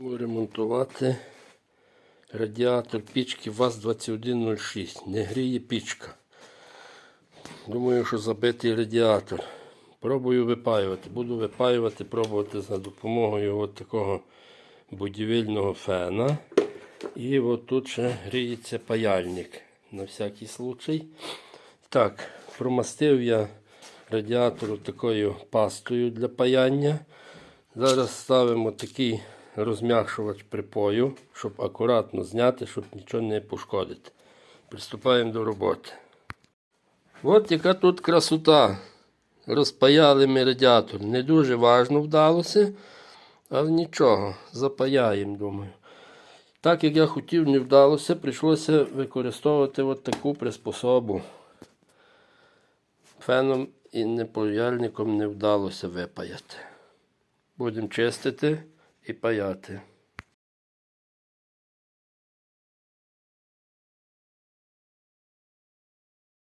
Будемо ремонтувати радіатор пічки ВАЗ-2106. Не гріє пічка. Думаю, що забитий радіатор. Пробую випаювати. Буду випаювати, пробувати за допомогою от такого будівельного фена. І от тут ще гріється паяльник на всякий случай. Так, промастив я радіатор такою пастою для паяння. Зараз ставимо такий розм'якшувач припою, щоб акуратно зняти, щоб нічого не пошкодити. Приступаємо до роботи. От яка тут красота. Розпаяли ми радіатор. Не дуже важно вдалося, але нічого, запаяємо, думаю. Так як я хотів, не вдалося, прийшлося використовувати от таку приспособу. Феном і непаяльником не вдалося випаяти. Будемо чистити і паяти.